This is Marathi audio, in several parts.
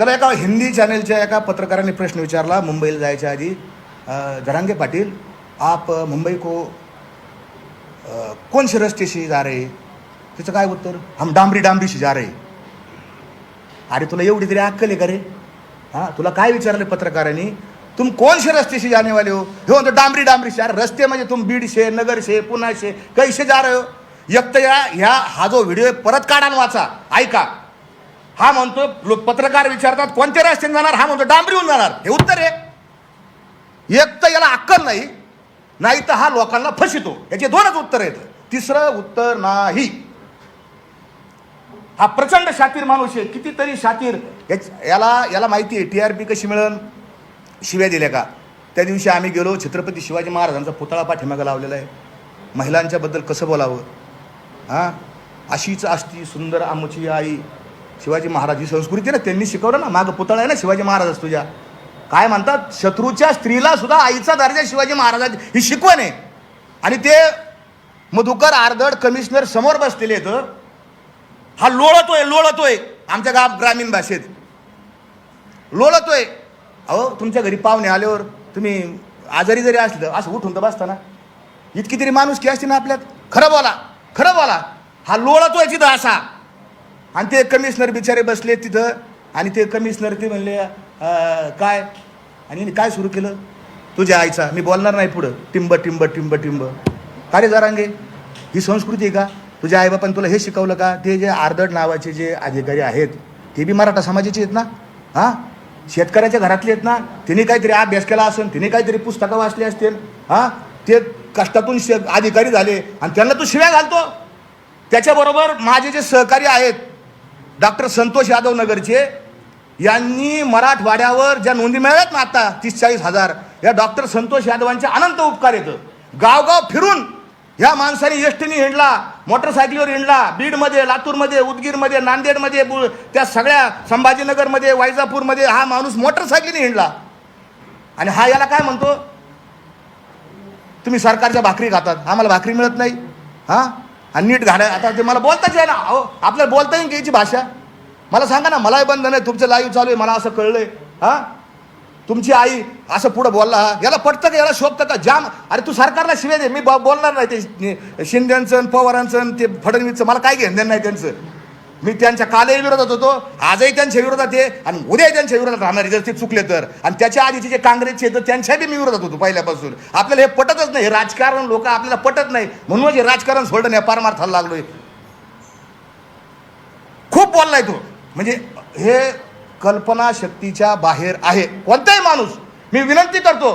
त्याला एका हिंदी चॅनेलच्या एका पत्रकाराने प्रश्न विचारला मुंबईला जायच्या आधी धरांगे जरांगे पाटील आप मुंबई को कोण से रस्ते जा रहे? त्याचं काय उत्तर? हम डांबरी डांबरीशी जा रहे. अरे तुला एवढी तरी अक्कल आहे का रे? हां तुला काय विचारलं पत्रकारांनी? तुम कोणशे रस्तेशी जाने वाले हो? हे म्हणतो डांबरी डांबरी से अरे रस्ते म्हणजे तुम बीडशे नगरशे नगर से कैसे जा रहे हो? एक तर या ह्या हा जो व्हिडिओ आहे परत काढा वाचा. ऐका. हा म्हणतो लोक पत्रकार विचारतात कोणत्या रस्त्याने जाणार? हा म्हणतो डांबरीहून जाणार. हे उत्तर आहे. एक तर याला अक्कल नाही नाही तर हा लोकांना फसितो याचे दोनच उत्तर आहेत. तिसरं उत्तर नाही. हा प्रचंड शातीर माणूस आहे. कितीतरी शातीर याला याला माहिती आहे टी आर पी कशी मिळेल शिव्या दिल्या का? त्या दिवशी आम्ही गेलो छत्रपती शिवाजी महाराजांचा पुतळा पाठीमागं लावलेला आहे. महिलांच्याबद्दल कसं बोलावं? हां? अशीच असती सुंदर आमची आई शिवाजी महाराज ही संस्कृती ना त्यांनी शिकवलं ना मागं पुतळा आहे ना शिवाजी महाराज तुझ्या काय म्हणतात? शत्रूच्या स्त्रीला सुद्धा आईचा दर्जा शिवाजी महाराजांची ही शिकवण आहे. आणि ते मधुकर आर्दड कमिशनर समोर बसलेले आहेत हा. लोळतोय लोळतोय आमच्या गाव ग्रामीण भाषेत. लोळतोय. अहो तुमच्या घरी पाहुणे आल्यावर तुम्ही आजारी जरी असलं असं उठून तर बसताना. इतकी तरी माणूस की असते ना आपल्यात. खरं बोला खरं बोला. हा लोळतोय तिथं असा. आणि ते कमिशनर बिचारे बसले तिथं. आणि ते कमिशनर ते म्हणले काय? आणि काय सुरू केलं? तुझ्या आईचा. मी बोलणार नाही पुढं. टिंब टिंब टिंब टिंब. का रे जरांगे? ही संस्कृती आहे का? तुझ्या आईबापाने तुला हे शिकवलं का? ते जे आर्दड नावाचे जे अधिकारी आहेत ते बी मराठा समाजाचे आहेत ना? हां? शेतकऱ्याच्या घरातले आहेत ना? तिने काहीतरी अभ्यास केला असेल तिने काहीतरी पुस्तकं वाचली असतील हां? ते कष्टातून शे अधिकारी झाले आणि त्यांना तू शिव्या घालतो. त्याच्याबरोबर माझे जे सहकारी आहेत डॉक्टर संतोष यादव नगरचे यांनी मराठवाड्यावर ज्या नोंदी मिळाल्यात ना आता तीस चाळीस हजार या डॉक्टर संतोष यादवांचे अनंत उपकार येतं. गावगाव फिरून ह्या माणसाने एसटीने हिंडला मोटरसायकलीवर हिंडला बीडमध्ये लातूरमध्ये उदगीरमध्ये नांदेडमध्ये बु- त्या सगळ्या संभाजीनगरमध्ये वायजापूरमध्ये हा माणूस मोटरसायकलीने हिंडला. आणि हा याला काय म्हणतो? तुम्ही सरकारच्या भाकरी खातात आम्हाला भाकरी मिळत नाही हां? आणि नीट घाला आता ते मला बोलताच आहे ना अहो आपल्याला बोलता येईल की याची भाषा? मला सांगा ना मलाही बंद नाही तुमचं लाईव्ह चालू आहे मला असं कळलंय. हां? तुमची आई असं पुढं बोलला हा? याला पटतं का याला शोभतं का? जाम. अरे तू सरकारला शिवे दे मी ब- बोलणार नाही ते शिंद्यांचं पवारांचं ते फडणवीसचं मला काय घेणं नाही त्यांचं. मी त्यांच्या कालही विरोधात होतो आजही त्यांच्या विरोधात आहे आणि उद्याही त्यांच्या विरोधात राहणार जर ते चुकले तर. आणि त्याच्या आधीचे जे काँग्रेसचे तर त्यांच्या बी मी विरोधात होतो पहिल्यापासून. आपल्याला हे पटतच नाही हे राजकारण लोक आपल्याला पटत नाही. म्हणूनच हे राजकारण सोडणं या पारमार्थाला लागलोय. खूप बोललाय तो. म्हणजे हे कल्पनाशक्तीच्या बाहेर आहे. कोणताही माणूस मी विनंती करतो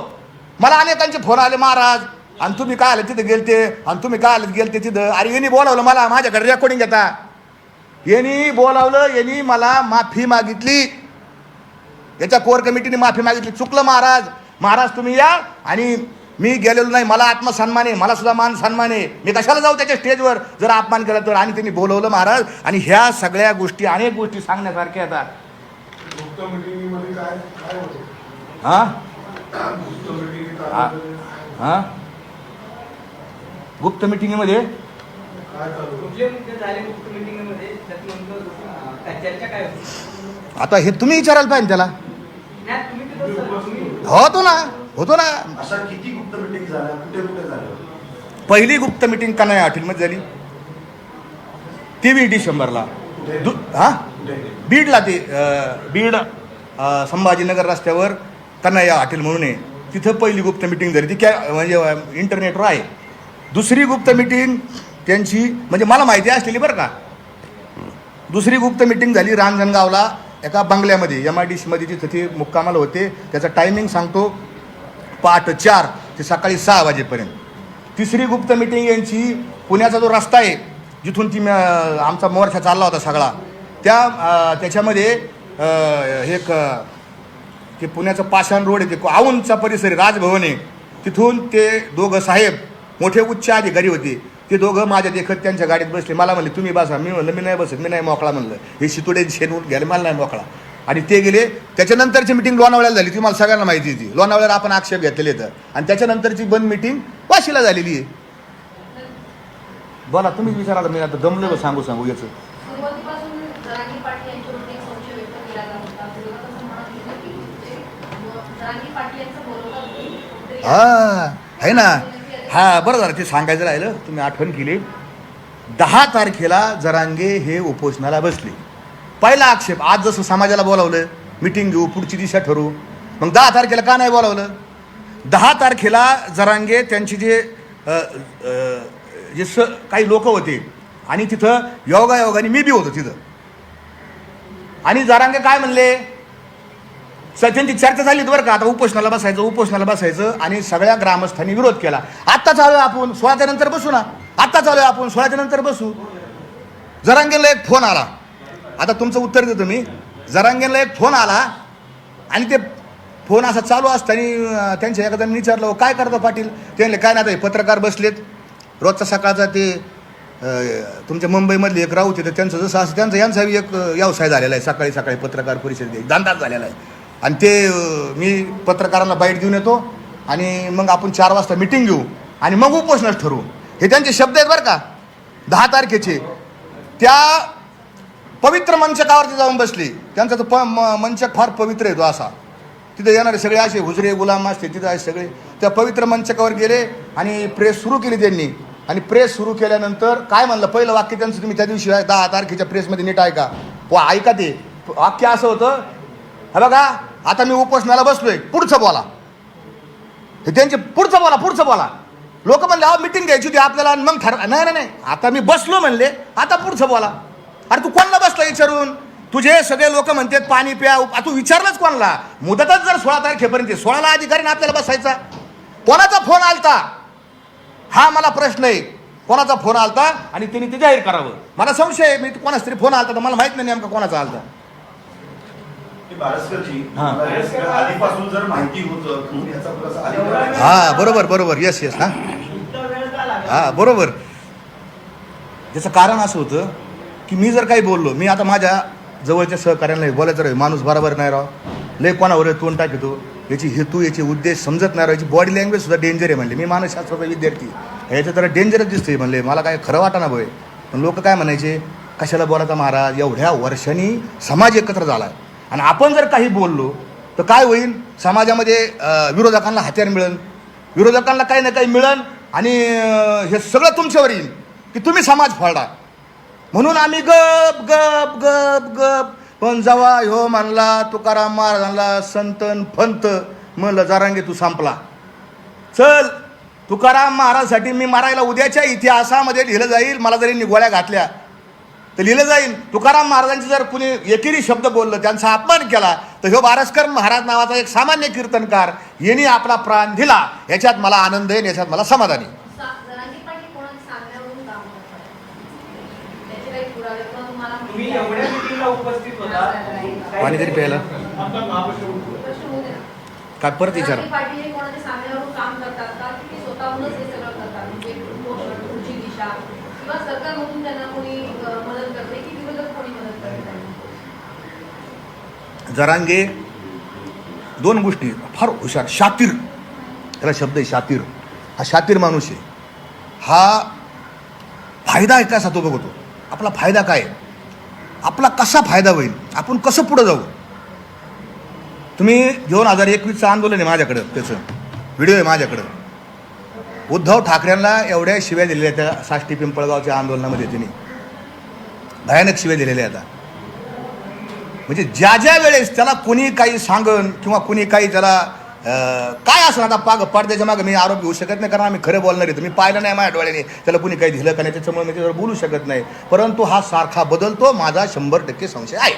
मला अनेकांचे फोन आले महाराज आणि तुम्ही काय आले तिथे गेलते? आणि तुम्ही काय आले गेलते तिथं? अरे यांनी बोलावलं मला माझ्याकडे रेकॉर्डिंग घेता. यांनी बोलावलं यांनी मला माफी मागितली. याच्या कोर कमिटीने माफी मागितली. चुकलं महाराज महाराज तुम्ही या आणि मी गेलेलो नाही मला आत्मसन्मान आहे मला सुद्धा मान सन्मान आहे. मी कशाला जाऊ त्याच्या स्टेजवर? जर अपमान केला तर. आणि त्यांनी बोलवलं महाराज आणि ह्या सगळ्या गोष्टी अनेक गोष्टी सांगण्यासारख्या आहेत गुप्त मिटिंगमध्ये काय काय होतं? हा? हा. हा? गुप्त मिटिंगमध्ये? आता हे तुम्ही विचारायला पाहिजे त्याला. होतो ना होतो ना. गुप्त मिटिंग झाल्या कुठे कुठे झाल्या? पहिली गुप्त मिटिंग कन्हैया हॉटेलमध्ये झाली? तेवीस डिसेंबरला दु हा? बीडला ते बीड संभाजीनगर रस्त्यावर कन्हैया हॉटेल म्हणून आहे. तिथं पहिली गुप्त मिटिंग झाली. ती काय म्हणजे इंटरनेटवर आहे. दुसरी गुप्त मिटिंग त्यांची म्हणजे मला माहिती असलेली बरं का. दुसरी गुप्त मिटिंग झाली रांजणगावला एका बंगल्यामध्ये एम आय डी सीमध्ये तिथं ते मुक्कामाला होते. त्याचा टायमिंग सांगतो. पहाट चार. ते सकाळी सहा वाजेपर्यंत. तिसरी गुप्त मिटिंग यांची पुण्याचा जो रस्ता आहे जिथून ती आमचा मोर्चा चालला होता सगळा त्या त्याच्यामध्ये हे एक ते पुण्याचं पाषाण रोड आहे ते औंधचा परिसर राजभवन. आहे तिथून ते दोघं साहेब मोठे उच्च अधिकारी होते. ते दोघं माझ्या देखत त्यांच्या गाडीत बसले. मला म्हणले तुम्ही बसा. मी म्हणलं मी नाही बसत मी नाही मोकळा. म्हणलं हे शितुडे शेणून घ्यायला मला नाही मोकळा. आणि ते गेले त्याच्यानंतरची मिटिंग लोणावळ्याला झाली ती मला सगळ्यांना माहिती होती. लोणावळ्याला आपण आक्षेप घेतलेले तर आणि त्याच्यानंतरची बंद मिटिंग वाशीला झालेली आहे. बोला तुम्हीच विचारा मी आता दमलो सांगू सांगू याचं. हा आहे ना. हा बरं झालं ते सांगायचं राहिलं. तुम्ही आठवण केली. दहा तारखेला जरांगे हे उपोषणाला बसले. पहिला आक्षेप आज जसं समाजाला बोलावलं मिटिंग घेऊ पुढची दिशा ठरवू मग दहा तारखेला का नाही बोलावलं? दहा तारखेला जरांगे त्यांची जे जे स काही लोक होते आणि तिथं योगा योगाने मी बी होतो तिथं. आणि जरांगे काय म्हणले? सर त्यांची चर्चा झाली बरं का आता उपोषणाला बसायचं उपोषणाला बसायचं आणि सगळ्या ग्रामस्थांनी विरोध केला. आत्ता चालू आहे आपण सोळाच्या नंतर बसू ना? आत्ता चालू आपण सोळाच्या नंतर बसू. जरांगेला एक फोन आला. आता तुमचं उत्तर देतो मी. जरांगेला एक फोन आला आणि ते फोन असा चालू असताना अं, त्यांच्या एखाद्याने विचारलं काय करतो पाटील? त्यांना काय नाही आता हे पत्रकार बसलेत. रोजचा सकाळचा ते तुमच्या मुंबईमधले एक राऊत येतं त्यांचं जसं असं त्यांचा यांचाही एक व्यवसाय झालेला आहे. सकाळी सकाळी पत्रकार परिषद एक झालेला आहे. आणि ते मी पत्रकारांना बाईट देऊन येतो आणि मग आपण चार वाजता मिटिंग घेऊ आणि मग उपोषणच ठरवू. हे त्यांचे शब्द आहेत बरं का. दहा तारखेचे. त्या पवित्र मंचकावरती जाऊन बसली. त्यांचा तो प म- मंचक फार पवित्र आहे तो असा. तिथे येणारे सगळे असे हुजरे गुलाम असते. तिथे आहे सगळे. त्या पवित्र मंचकावर गेले आणि प्रेस सुरू केली त्यांनी. आणि प्रेस सुरू केल्यानंतर काय म्हणलं? पहिलं वाक्य त्यांचं तुम्ही त्या दिवशी दहा तारखेच्या प्रेसमध्ये नीट ऐका. व ऐका ते. वाक्य असं होतं हे बघा आता मी उपोषणाला बसलोय. पुढचं बोला. हे त्यांचे पुढचं बोला पुढचं बोला. लोक म्हणले अहो मिटिंग घ्यायची होती आपल्याला आणि मग ठर नाही नाही नाही. आता मी बसलो म्हणले आता पुढचं बोला. अरे तू कोणाला बसला विचारून? तुझे सगळे लोक म्हणतात पाणी प्या तू विचारलंच कोणाला? मुदतच जर सोळा तारखेपर्यंत सोळाला अधिकारीने आपल्याला बसायचा. कोणाचा फोन आलता? हा मला प्रश्न आहे. कोणाचा फोन आलता? आणि त्यांनी ते जाहीर करावं. मला संशय आहे मी कोणाच तरी फोन आलता तर मला माहीत नाही नेमका कोणाचा आलता. अधिकार. हा. बरोबर बरोबर. येस येस हा हा बरोबर. त्याचं कारण असं होतं की मी जर काही बोललो मी आता माझ्या जवळच्या सहकार्यांना बोलायचं राहील माणूस बरोबर नाही राव. लय कोणावर तोंड टाकतो याची हेतू याचे उद्देश समजत नाही राव. याची बॉडी लँग्वेज सुद्धा डेंजर आहे म्हणले. मी मानसशास्त्राचा विद्यार्थी. याचं जरा डेंजरच दिसतंय म्हणले. मला काय खरं वाटाना भय. पण लोक काय म्हणायचे? कशाला बोलायचा महाराज? एवढ्या वर्षांनी समाज एकत्र झाला आहे आणि आपण जर काही बोललो तर काय होईल? समाजामध्ये विरोधकांना हत्यार मिळेल. विरोधकांना काही ना काही मिळेल. आणि हे सगळं तुमच्यावर येईल. की तुम्ही समाज फोडा. म्हणून आम्ही गप गप गप गप. पण जवा ह्यो म्हणला तुकाराम महाराजांना संतन फंत. म्हणलं जरांगे तू संपला. चल तुकाराम महाराजसाठी मी मारायला उद्याच्या इतिहासामध्ये लिहिलं जाईल. मला जरी यांनी गोळ्या घातल्या तर लिहिलं जाईल. तुकाराम महाराजांचे जर कुणी एकेरी शब्द बोललं त्यांचा अपमान केला तर ह्यो बारसकर महाराज नावाचा एक सामान्य कीर्तनकार यांनी आपला प्राण दिला. याच्यात मला आनंद आहे याच्यात मला समाधान आहे सा- जरांगी पाटील कोणाच्या सांगण्यावरून काम करतात त्याचे काही पुरावे किंवा तुम्हाला तुम्ही माहिती आहे? एवढ्या मिटिंगला उपस्थित होता. पाणी तरी प्यायला. काय परत विचारा? जरांगी का? की म्हणजे उपोषण, पुढची दिशा. किंवा सरकारमधून त्यांना कोणी अ, मदत करते की विरोधक कोणी मदत करते जरांगे दोन गोष्टी. फार हुशार. शातीर. त्याला शब्द आहे शातीर. हा शातीर माणूस आहे. हा फायदा आहे कसा तो बघतो. आपला फायदा काय आहे? आपला कसा फायदा होईल? आपण कसं पुढं जाऊ? तुम्ही दोन हजार एकवीसचं आंदोलन आहे माझ्याकडं त्याचं. व्हिडिओ आहे माझ्याकडं. उद्धव ठाकरेंना एवढ्या शिव्या दिलेल्या त्या साष्टी पिंपळगावच्या आंदोलनामध्ये त्यांनी भयानक शिव्या दिलेल्या आता. म्हणजे ज्या ज्या वेळेस त्याला कोणी काही सांगन किंवा कोणी काही त्याला काय असं आता पाग पडद्याच्या मागं मी आरोप घेऊ शकत नाही कारण आम्ही खरं बोलणार आहे. मी पाहिलं नाही माझ्या डोळ्याने. त्याला कोणी काही दिलं का नाही त्याच्यामुळे मी त्याच्यावर बोलू शकत नाही. परंतु हा सारखा बदलतो माझा शंभर टक्के संशय आहे. हे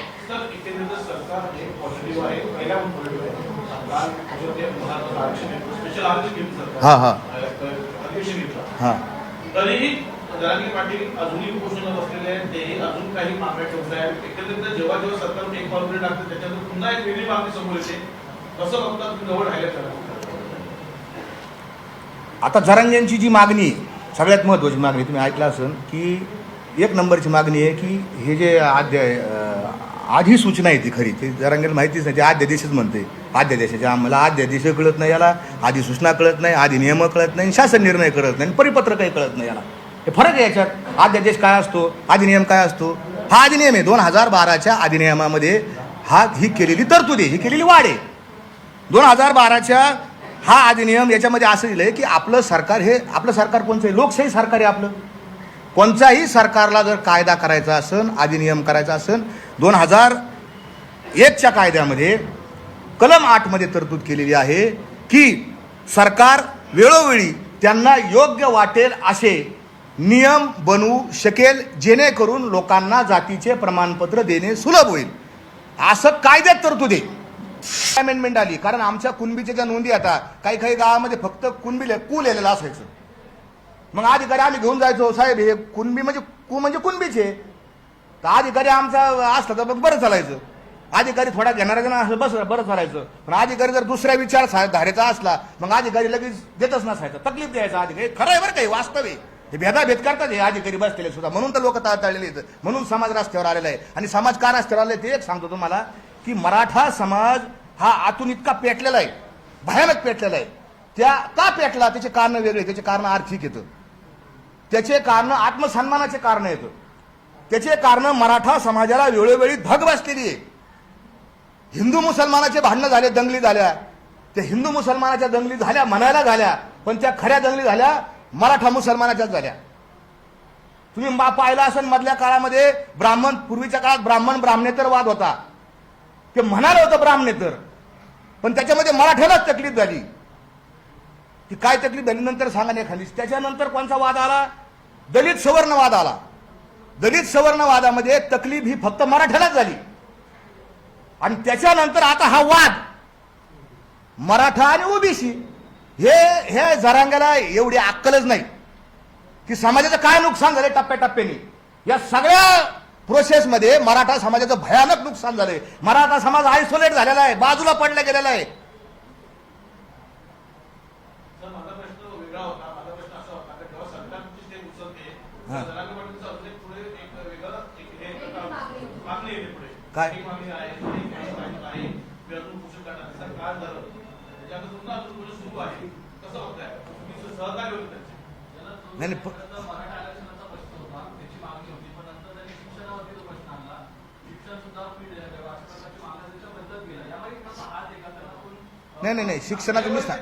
हां. हां. जेव्हा जेव्हा सरकार आता जरांग्यांची जी मागणी आहे, सगळ्यात महत्त्वाची मागणी तुम्ही ऐकलं असेल की एक नंबरची मागणी आहे की हे जे आद्य आधी सूचना आहे ती खरी ते जरांगेला माहितीच नाही ते आद्यादेशच म्हणते. आद्यादेशाचे आम्हाला आद्यादेश कळत नाही याला आधी सूचना कळत नाही आधी नियम कळत नाही शासन निर्णय कळत नाही परिपत्र काही कळत नाही याला. हे फरक आहे याच्यात आद्यादेश काय असतो अधिनियम काय असतो? हा अधिनियम आहे दोन हजार बाराच्या अधिनियमामध्ये हा ही केलेली तरतूद आहे ही केलेली वाढ आहे. दोन हजार बाराच्या हा अधिनियम याच्यामध्ये असं दिलं आहे की आपलं सरकार हे आपलं सरकार कोणचं आहे? लोकशाही सरकार आहे आपलं. कोणत्याही सरकारला जर कायदा करायचा असेल अधिनियम करायचा असेल दोन हजार एकच्या कायद्यामध्ये कलम आठमध्ये तरतूद केलेली आहे की सरकार वेळोवेळी त्यांना योग्य वाटेल असे नियम बनवू शकेल जेणेकरून लोकांना जातीचे प्रमाणपत्र देणे सुलभ होईल. असं कायद्यात तरतूद आहे. अमेंडमेंट आली. कारण आमच्या कुणबीच्या ज्या नोंदी आता काही काही गावामध्ये फक्त कुणबी कू लिहिलेलं असायचं. मग अधिकारी आम्ही घेऊन जायचो साहेब हे कुणबी म्हणजे कू म्हणजे कुणबीचे. तर अधिकारी आमचा असला तर मग बरं चालायचं. अधिकारी थोडा घेणारा जण असं बस बरं चालायचं. पण अधिकारी जर दुसऱ्या विचार सा- धारेचा असला मग अधिकारी लगेच देतच नसायचं. तकलीफ द्यायचा अधिकारी. खरं आहे बरं काही वास्तव आहे. हे भेदाभेद करतात हे अधिकारी बसलेले सुद्धा. म्हणून तर लोक टाळलेले आहेत म्हणून समाज रस्त्यावर आलेला आहे. आणि समाज का रस्त्यावर आले ते एक सांगतो तुम्हाला. की मराठा समाज हा आतून इतका पेटलेला आहे भयानक पेटलेला आहे. त्या का पेटला? त्याचे कारण वेगळे त्याचे कारण आर्थिक येतं. त्याचे कारण आत्मसन्मानाचे कारण येतं. त्याचे कारण मराठा समाजाला वेळोवेळी धग बसलेली आहे. हिंदू मुसलमानाचे भांडणं झाले दंगली झाल्या. त्या हिंदू मुसलमानाच्या दंगली झाल्या म्हणायला झाल्या पण त्या खऱ्या दंगली झाल्या मराठा मुसलमानाच्याच झाल्या. तुम्ही मा पाहिला असेल मधल्या काळामध्ये ब्राह्मण पूर्वीच्या काळात ब्राह्मण ब्राह्मणेतर वाद होता. ते म्हणालं होतं ब्राह्मणे तर. पण त्याच्यामध्ये मराठ्यालाच तकलीफ झाली. ती काय तकलीफ झाली नंतर सांगा नाही खाली त्याच्यानंतर कोणचा वाद आला? दलित सवर्णवाद आला. दलित सवर्णवादामध्ये तकलीफ ही फक्त मराठ्यालाच झाली. आणि त्याच्यानंतर आता हा वाद मराठा आणि ओबीसी हे हे जरांग्याला एवढी अक्कलच नाही. की समाजाचं काय नुकसान झालं टप्प्याटप्प्याने. या सगळ्या प्रोसेसमध्ये मराठा समाजाचं भयानक नुकसान झालंय. मराठा समाज आयसोलेट झालेला आहे बाजूला पडला गेलेला आहे. सर माझा नाही नाही नाही शिक्षणाचं मी सांग.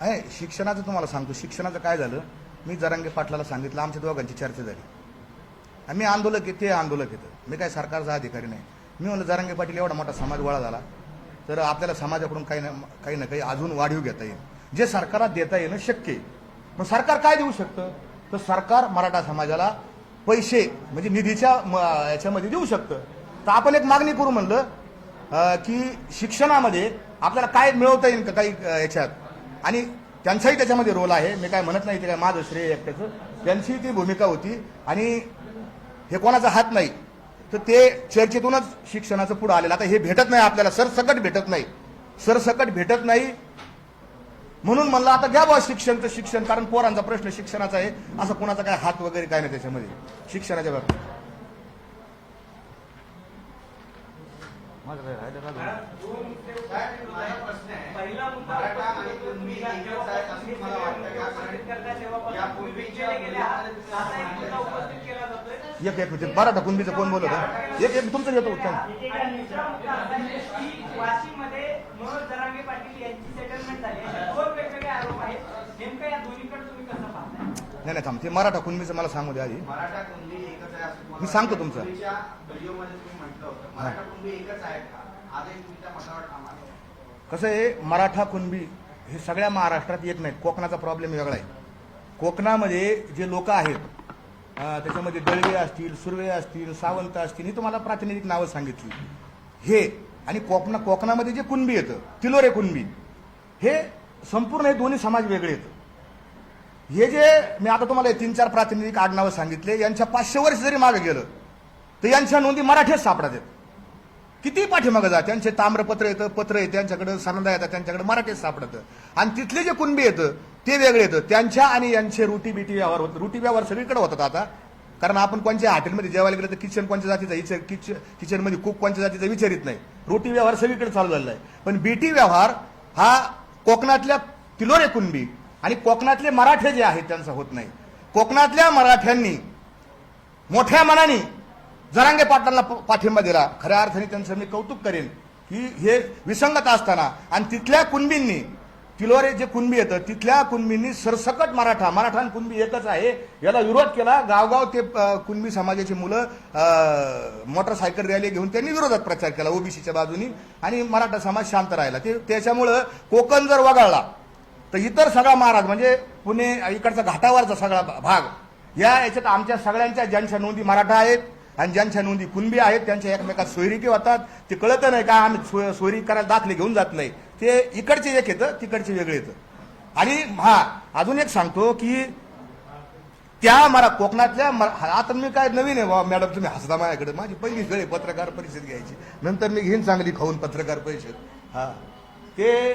आहे शिक्षणाचं तुम्हाला सांगतो. शिक्षणाचं काय झालं? मी जरांगे पाटलाला सांगितलं आमच्या दोघांची चर्चा झाली. आणि मी आंदोलक आहे ते आंदोलक येतं मी काय सरकारचा अधिकारी नाही. मी म्हणलं जरांगे पाटील एवढा मोठा समाज गोळा झाला तर आपल्याला समाजाकडून काही ना काही ना काही अजून वाढीव घेता येईल. जे सरकारला देता येणं शक्य आहे. मग सरकार काय देऊ शकतं? तर सरकार मराठा समाजाला पैसे म्हणजे निधीच्या म- याच्यामध्ये देऊ शकतं. तर आपण एक मागणी करू म्हणलं की शिक्षणामध्ये आपल्याला काय मिळवता येईल का काही याच्यात? आणि त्यांचाही त्याच्यामध्ये रोल आहे. मी काय म्हणत नाही ते काय माझं श्रेय एकट्याचं. त्यांची ती भूमिका होती. आणि हे कोणाचा हात नाही तर ते चर्चेतूनच शिक्षणाचं पुढं आलेलं. आता हे भेटत नाही आपल्याला. सरसकट भेटत नाही. सरसकट भेटत नाही. म्हणून म्हणलं आता घ्या बा शिक्षण तर शिक्षण कारण पोरांचा प्रश्न शिक्षणाचा आहे. असं कोणाचा काय हात वगैरे काय नाही त्याच्यामध्ये. शिक्षणाच्या बाबतीत माझं काय राहिलं का अजून? पहिला मुद्दा मराठा आणि कुणबी एकच आहे असं मला वाटतं का? उपस्थित करता तेव्हापासून यापूर्वी केले एक मुद्दा उपस्थित केला जातोय. एक एक मिनिट मराठा कुणबीचं कोण बोलत होतं? एक एक तुमचं घेतो उत्तर की वाशीमध्ये मनोज जरांगे पाटील यांची सेटलमेंट झाली असे दोन वेगवेगळे आरोप आहेत नेमकं या दोन्हीकडे तुम्ही कसं पाहताय नाही नाही थांब. ते मराठा कुणबीचं मला सांगू द्या आधी. मराठा कुणबी एकच आहे असं तुम्हाला मी सांगतो? तुमचं. पूर्वीच्या व्हिडिओमध्ये तुम्ही म्हटलं होतं. मराठा कुणबी एकच आहे का? आजही तुमच्या मतावर ठाम आहे. कसं आहे मराठा कुणबी हे सगळ्या महाराष्ट्रात एक नाहीत. कोकणाचा प्रॉब्लेम वेगळा आहे. कोकणामध्ये जे लोक आहेत अं, त्याच्यामध्ये दळवे असतील सुर्वे असतील सावंत असतील ही तुम्हाला प्रातिनिधिक नावं सांगितली. हे आणि कोकणा कोकणामध्ये जे कुणबी येतं तिलोरे कुणबी हे संपूर्ण हे दोन्ही समाज वेगळे येतं. हे जे मी आता तुम्हाला हे तीन चार प्रातिनिधिक आडनावं सांगितले यांच्या पाचशे वर्ष जरी मागे गेलं तर यांच्या नोंदी मराठीच सापडत आहेत. किती पाठीमागं जा त्यांचे ताम्रपत्र येतं पत्र येतं त्यांच्याकडे सनंदा येतात त्यांच्याकडे मराठीत सापडतं. आणि तिथले जे कुणबी येतं ते वेगळे येतं. त्यांच्या आणि यांचे रुटी बिटी व्यवहार होत रुटी व्यवहार सगळीकडे होतात आता. कारण आपण कोणत्या हॉटेलमध्ये जेवायला गेलं तर किचन कोणत्या जातीचा विचार किचन किचनमध्ये कुक कोणत्या जातीचा विचारित नाही. रोटी व्यवहार सगळीकडे चालू झालेला आहे. पण बीटी व्यवहार हा कोकणातल्या तिलोरे कुणबी आणि कोकणातले मराठे जे आहेत त्यांचं होत नाही. कोकणातल्या मराठ्यांनी मोठ्या मनाने जरांगे पाटलांना पाठिंबा दिला. खऱ्या अर्थाने त्यांचं मी कौतुक करेन की हे विसंगत असताना आणि तिथल्या कुणबींनी तिलोरे जे कुणबी येतं तिथल्या कुणबींनी सरसकट मराठा मराठा आणि कुणबी एकच आहे याला विरोध केला. गावगाव ते कुणबी समाजाची मुलं मोटरसायकल रॅली घेऊन त्यांनी विरोधात प्रचार केला ओबीसीच्या बाजूनी. आणि मराठा समाज शांत राहिला. ते त्याच्यामुळं कोकण जर वगळला तर इतर सगळा महाराज म्हणजे पुणे इकडचा घाटावरचा सगळा भाग या याच्यात आमच्या सगळ्यांच्या ज्यांच्या नोंदी मराठा आहेत आणि ज्यांच्या नोंदी कुणबी आहेत त्यांच्या एकमेकात सोयरिकी होतात ते कळत नाही का आम्ही सो- सोयरी करायला दाखले घेऊन जात नाही. ते इकडचे एक येतं तिकडचे वेगळे येतं. आणि हा अजून एक सांगतो की त्या मरा कोकणातल्या मरा- आता मी काय नवीन आहे बा मॅडम तुम्ही हसता माझ्याकडे. माझी पहिली वेळ पत्रकार परिषद घ्यायची. नंतर मी घेईन चांगली खाऊन पत्रकार परिषद. हा. ते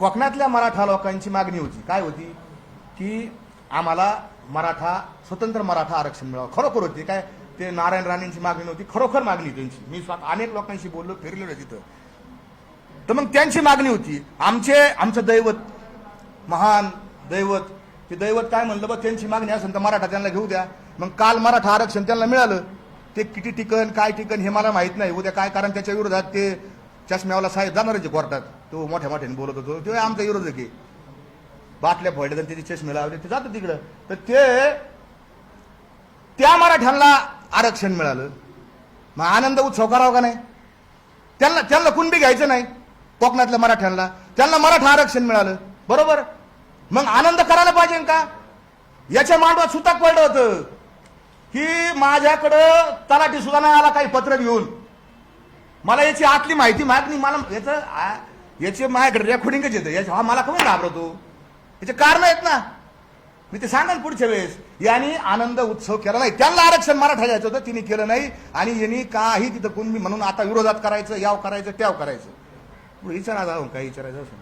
कोकणातल्या मराठा लोकांची मागणी होती. काय होती? की आम्हाला मराठा स्वतंत्र मराठा आरक्षण मिळावं. खरोखर होती. काय? ते नारायण राणेंची मागणी नव्हती खरोखर मागणी त्यांची. मी स्वतः अनेक लोकांशी बोललो फिरलेलो तिथं. तर मग त्यांची मागणी होती. आमचे आमचं दैवत महान दैवत ते दैवत काय म्हणलं बघ त्यांची मागणी असेल तर मराठा त्यांना घेऊ द्या. मग काल मराठा आरक्षण त्यांना मिळालं. ते किती टिकन काय टिकन हे मला माहीत नाही. उद्या काय कारण त्याच्या विरोधात ते चष्म्यावाला साहेब जाणारच कोर्टात. तो मोठ्या मोठ्याने बोलत होतो तो आमचा विरोधक आहे. बाटल्या फोडल्या तर त्याचे चष्मे लावले. ते जातं तिकडं. तर ते त्या मराठ्यांना आरक्षण मिळालं. मग आनंद उत्सव करावा का नाही? त्यांना त्यांना कुणबी घ्यायचं नाही कोकणातल्या मराठ्यांना. त्यांना मराठा आरक्षण मिळालं. बरोबर? मग आनंद करायला पाहिजे का? याच्या मांडवात सुताक पडलं होतं. की माझ्याकडं तलाठी सुद्धा नाही आला काही पत्र घेऊन. मला याची आतली माहिती माहीत नाही मला याचं आ- याचे माझ्याकडे रेकॉर्डिंगच येतं. याच्या हा मला कमी घाबरतो? याचे कारण आहेत ना. मी ते सांगा ना पुढच्या वेळेस. यांनी आनंद उत्सव केला नाही. त्यांना आरक्षण मराठा घ्यायचं होतं. तिने केलं नाही. आणि यांनी काही तिथं कुणबी म्हणून आता विरोधात करायचं याव करायचं त्याव करायचं. विचारा जाऊन काय विचारायचं असं.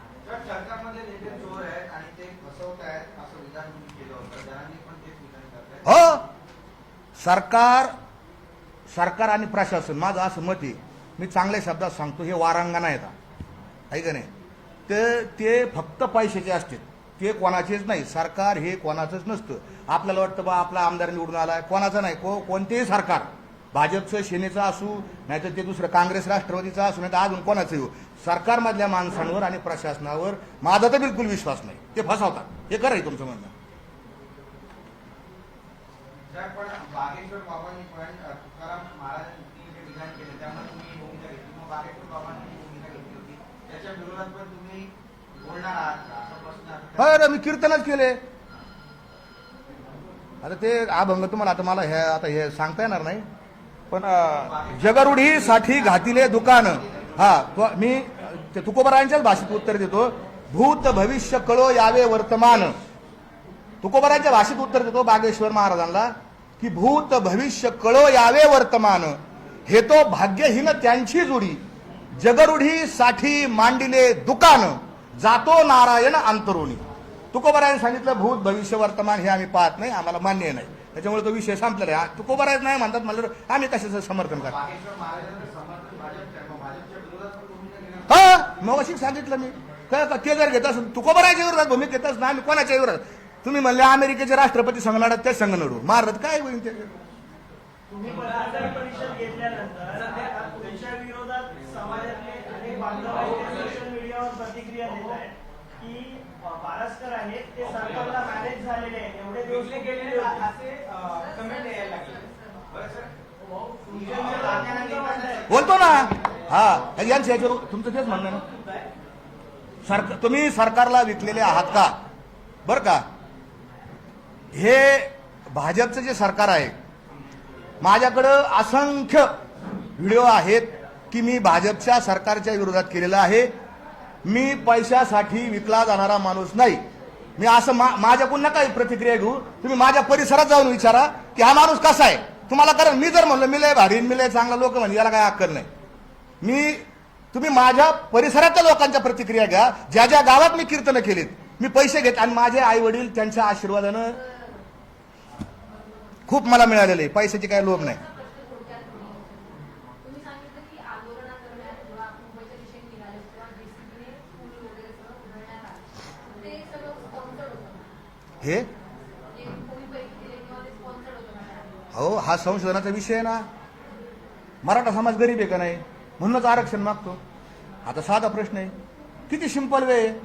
हो. सरकार सरकार आणि प्रशासन. माझं असं मत आहे. मी चांगल्या शब्दात सांगतो हे वारांगणा येतात आहे का नाही? तर ते फक्त पैशाचे असतात ते कोणाचेच नाही. सरकार हे कोणाचंच नसतं. आपल्याला वाटतं बा आपला आमदार निवडून आला आहे कोणाचा नाही. को कोणतेही सरकार. भाजपचं सेनेचं असू नाहीतर ते दुसरं काँग्रेस राष्ट्रवादीचं असू नाही तर अजून कोणाचं येऊ. सरकारमधल्या माणसांवर आणि प्रशासनावर माझा तर बिलकुल विश्वास नाही. ते फसवतात. हे खरं आहे तुमचं म्हणणं सर पण बागेश्वर बाबांनी पण अ, तुकाराम महाराजांनी जे विधान केलं त्यामुळे तुम्ही ही भूमिका घेतली मग बागेश्वर बाबांनी जी भूमिका घेतली होती त्याच्या विरोधात पण तुम्ही अरे मी कीर्तनच केले. आता ते अभंग तुम्हाला आता मला हे आता हे सांगता येणार नाही. पण जगरुढीसाठी घातिले दुकान. हा तो मी तुकोबरांच्याच भाषेत उत्तर देतो. भूत भविष्य कळो यावे वर्तमान. तुकोबरांच्या भाषेत उत्तर देतो बागेश्वर महाराजांना की भूत भविष्य कळो यावे वर्तमान. हे तो भाग्यहीन त्यांची जोडी. जगरुढीसाठी मांडिले दुकान. जातो नारायण अंतरुणी तुकोबरायने सांगितलं भूत भविष्य वर्तमान हे आम्ही पाहत नाही आम्हाला मान्य नाही. त्याच्यामुळे तो विषय संपलेला आहे. तुकोबरायच नाही म्हणतात म्हणलं आम्ही कशाचं समर्थन करतो हा मग अशी सांगितलं मी. काय का ते जर घेत असेल तुकोबरायच्या विरोधात भूमिका घेतच ना आम्ही कोणाच्या विरोधात? तुम्ही म्हणले अमेरिकेचे राष्ट्रपती संघ लढत ते संघ लढू. महाराज काय होईल ते? तुम्ही पत्रकार परिषद घेतल्यानंतर त्यांच्या विरोधात प्रतिक्रिया देत आहेत की बारस्कर आहेत ते सरकारला मॅनेज झालेले आहेत. एवढे दिवस गेलेले असे कमेंट यायला लागले. बोलतो ना. हा. यांचं याच्यावर तुमचं तेच म्हणणं आहे ना. सरकार तुम्ही सरकारला विकलेले आहात का? बरं का? हे भाजपचं जे सरकार आहे माझ्याकडं असंख्य व्हिडिओ आहेत की मी भाजपच्या सरकारच्या विरोधात केलेलं आहे. मी पैशासाठी विकला जाणारा माणूस नाही. मी असं मा माझ्याकडून नका प्रतिक्रिया घेऊ. तुम्ही माझ्या परिसरात जाऊन विचारा की हा माणूस कसा आहे. तुम्हाला कारण मी जर म्हणलं मी लय भारी मी लय चांगला लोक म्हणजे याला काय अक्कल नाही. मी तुम्ही माझ्या परिसरातल्या लोकांच्या प्रतिक्रिया घ्या. ज्या ज्या गावात मी कीर्तनं केलीत मी पैसे घेत आणि माझे आई वडील त्यांच्या आशीर्वादानं खूप मला मिळालेले. आहे. पैशाची काय लोभ नाही तुम्ही सांगितलं की आंदोलनादरम्यान जेव्हा मुंबईच्या दिशेने निघाले तेव्हा जेसीबीने पूल वगैरे सगळं उधळण्यात आलं ते सगळं स्पॉन्सर्ड होतं ना. हे? अहो हो हा संशोधनाचा विषय आहे ना. मराठा समाज गरीब आहे का नाही? म्हणूनच आरक्षण मागतो. आता साधा प्रश्न आहे. किती सिंपल वे आहे?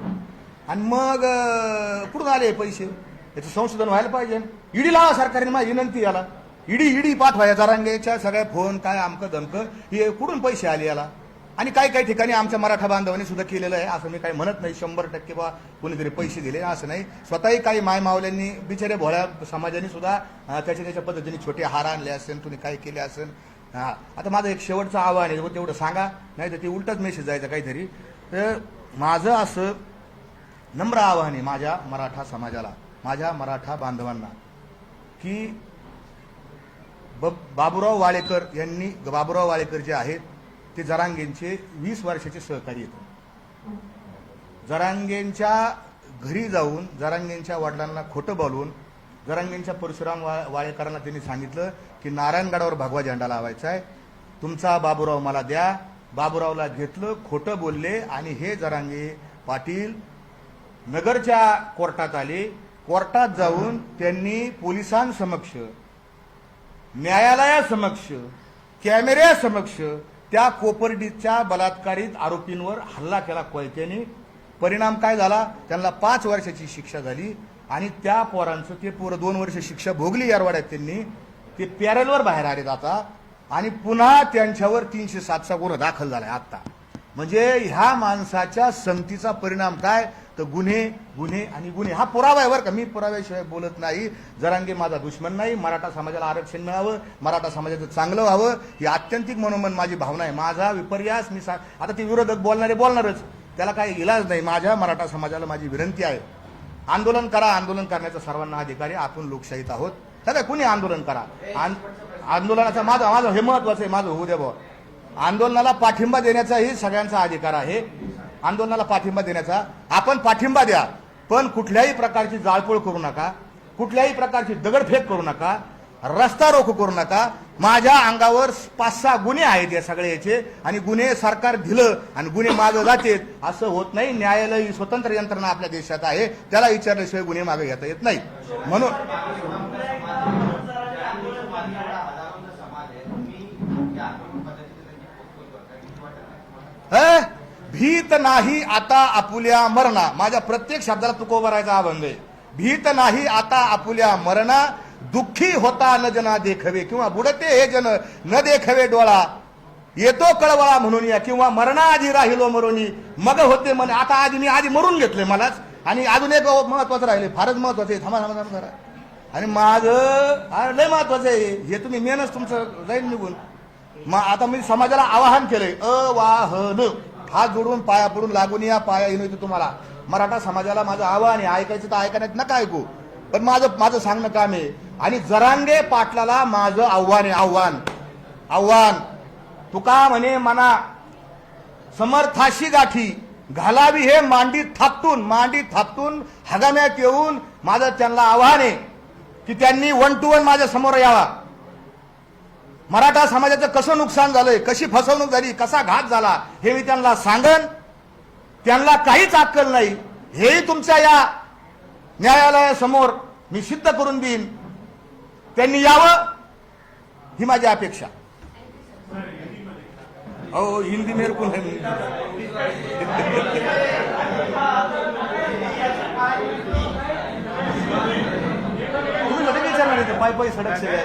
आणि मग कुठून आले पैसे? याचं संशोधन व्हायला पाहिजे. ईडी लावा सरकारने माझी विनंती याला. ईडी ईडी पाठवा या जरांगेच्या सगळ्या फोन काय अमकं दमकं हे कुठून पैसे आले याला? आणि काही काही ठिकाणी आमच्या मराठा बांधवांनी सुद्धा केलेलं आहे. असं मी काही म्हणत नाही. शंभर टक्के बा कोणीतरी पैसे दिले असं नाही. स्वतःही काही मायमावल्यांनी बिचारे भोळ्या समाजाने सुद्धा त्याच्या त्याच्या पद्धतीने छोटे हार आणले असेल तुम्ही काय केले असेल. हां. आता माझं एक शेवटचं आव्हान आहे तेवढं सांगा. नाही तर ते उलटच मेसेज जायचं काहीतरी. तर माझं असं नम्र आव्हान आहे माझ्या मराठा समाजाला माझ्या मराठा बांधवांना की ब बाबुराव वाळेकर यांनी बाबुराव वाळेकर जे आहेत ते जरांगेंचे वीस वर्षाचे सहकारी आहेत जरांगेंच्या घरी जाऊन जरांगेंच्या वडिलांना खोटं बोलून जरांगेंच्या परशुराम वा वाळेकरांना त्यांनी सांगितलं की नारायणगडावर भगवा झेंडा लावायचा आहे. तुमचा बाबुराव मला द्या. बाबुरावला घेतलं खोटं बोलले आणि हे जरांगे पाटील नगरच्या कोर्टात आले. कोर्टात जाऊन त्यांनी पोलिसांसमक्ष न्यायालयासमक्ष कॅमेऱ्यासमक्ष त्या कोपर्डीच्या बलात्कारित आरोपींवर हल्ला केला कोयत्याने परिणाम काय झाला? त्यांना पाच वर्षाची शिक्षा झाली आणि त्या पोरांचं ते पोरं दोन वर्ष शिक्षा भोगली यारवाड्यात त्यांनी. ते पॅरेलवर बाहेर आले आता आणि पुन्हा त्यांच्यावर तीनशे सातचा गुन्हा दाखल झालाय आता म्हणजे ह्या माणसाच्या संगतीचा परिणाम काय? तर गुन्हे गुन्हे आणि गुन्हे. हा पुरावा आहे बरं का. मी पुराव्याशिवाय बोलत नाही. जरांगे माझा दुश्मन नाही. मराठा समाजाला आरक्षण मिळावं. मराठा समाजाचं चांगलं व्हावं. ही आत्यंतिक मनोमन माझी भावना आहे. माझा विपर्यास मी सा आता ते विरोधक बोलणारे बोलणारच. त्याला काही इलाज नाही. माझ्या मराठा समाजाला माझी विनंती आहे. आंदोलन करा. आंदोलन करण्याचा सर्वांना अधिकार आहे. आपण लोकशाहीत आहोत. दादा कुणी आंदोलन करा? आन- आंदोलनाचा माझं माझं हे महत्वाचं आहे. माझं होऊ द्या बुवा. आंदोलनाला पाठिंबा देण्याचाही सगळ्यांचा अधिकार आहे. आंदोलनाला पाठिंबा देण्याचा आपण पाठिंबा द्या पण कुठल्याही प्रकारची जाळपोळ करू नका कुठल्याही प्रकारची दगडफेक करू नका रस्ता रोको करू नका माझ्या अंगावर पाच सहा गुन्हे आहेत या सगळे याचे आणि गुन्हे सरकार दिलं आणि गुन्हे मागे जाते असं होत नाही न्यायालय ही स्वतंत्र यंत्रणा आपल्या देशात आहे त्याला विचारल्याशिवाय गुन्हे मागे घेता येत नाही म्हणून हजारोंचा समाज आहे तुम्ही या आक्रमक पद्धतीने त्यांची पोचपोच करता किती वाटत नाही तुम्हाला? हे? भीत नाही आता आपुल्या मरणा. माझ्या प्रत्येक शब्दाला तुको भरायचा अभंग आहे. भीत नाही आता आपुल्या मरणा. दुःखी होता न जना देखवे किंवा बुडते हे जन न देखवे डोळा. येतो कळवळा म्हणून या किंवा मरणा आधी राहिलो मरोनी. मग होते म्हणे आता आधी मी आधी मरून घेतले मलाच. आणि अजून एक महत्वाचं राहिले. फारच महत्वाचं आहे. थांबा थांबा थांबा जरा. आणि माझं लय महत्वाचं आहे. हे तुम्ही मेनच तुमचं जाईल निघून. मग आता मी समाजाला आवाहन केलंय. अवाहन. हात जोडून पाया पडून लागून या पाया येणं तुम्हाला. मराठा समाजाला माझं आव्हान आहे ऐकायचं तर ऐकण्यात नका ऐकू. पण माझं माझं सांगणं काम आहे. आणि जरांगे पाटलाला माझं आव्हान आहे आव्हान. आव्हान. तुका म्हणे मना समर्थाशी गाठी. घालावी हे मांडी थापटून मांडी थापटून हगाम्यात येऊन माझं त्यांना आव्हान आहे. की त्यांनी वन टू वन माझ्यासमोर यावा. मराठा समाजाचं कसं नुकसान झालंय कशी फसवणूक झाली कसा घात झाला हे मी त्यांना सांगन. त्यांना काहीच अक्कल नाही. हेही तुमच्या या न्यायालयासमोर मी सिद्ध करून देईन. त्यांनी यावं ही माझी अपेक्षा. हो हिंदी मेरे को तुम्ही लगेच विचारणार पाय पाय सडक से